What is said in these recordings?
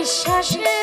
বিশ্বাসের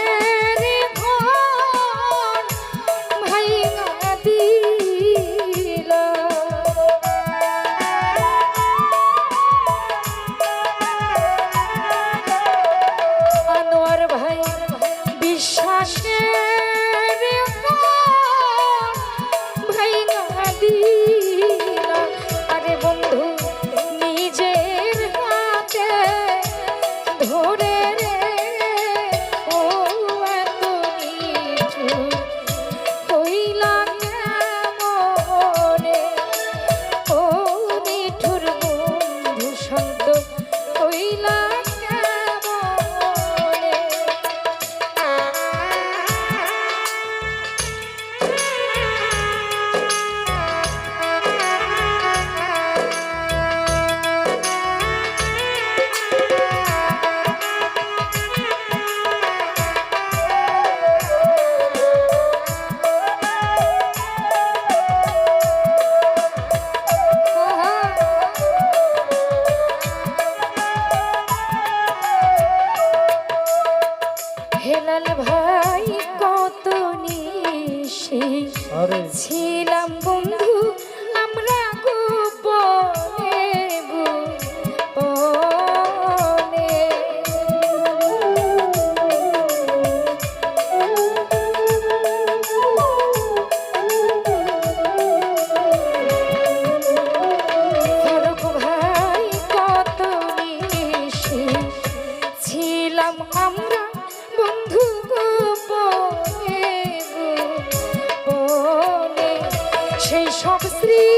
সেই সব গেলাম।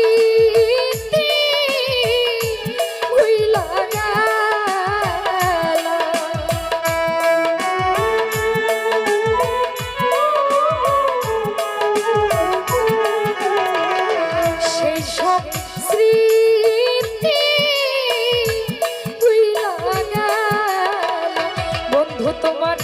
তোমার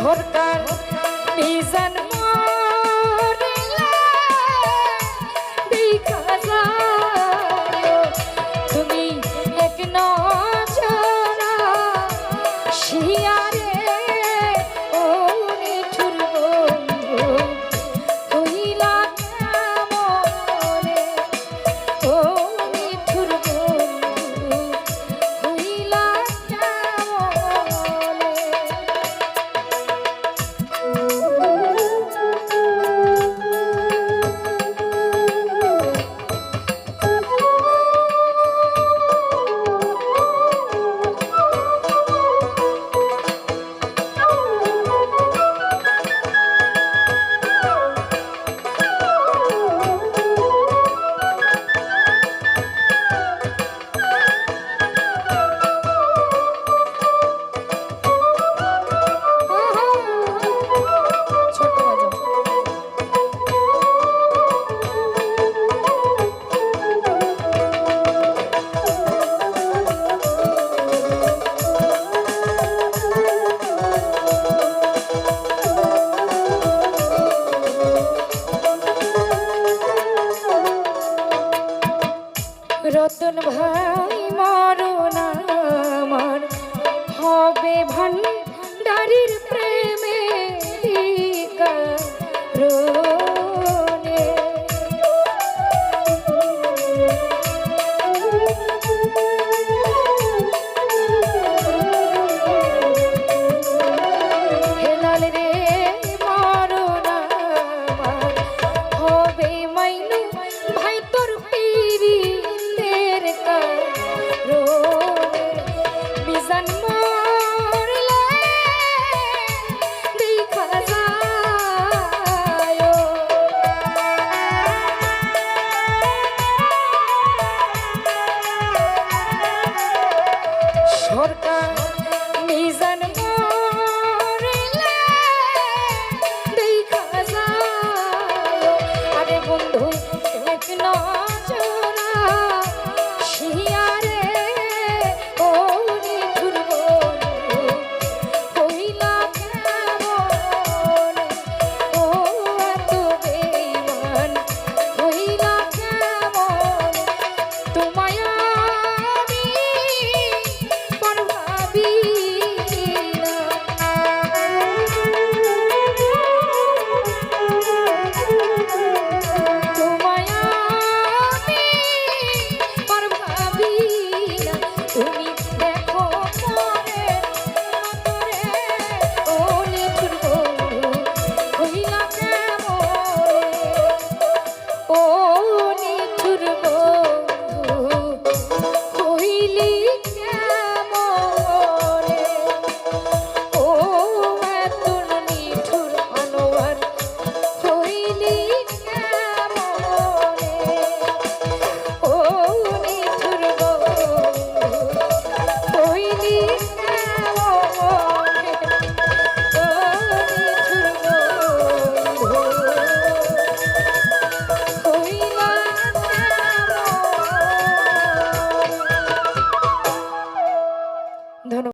সরকার মিজান তুমি এক নজরা শিয়ারে ও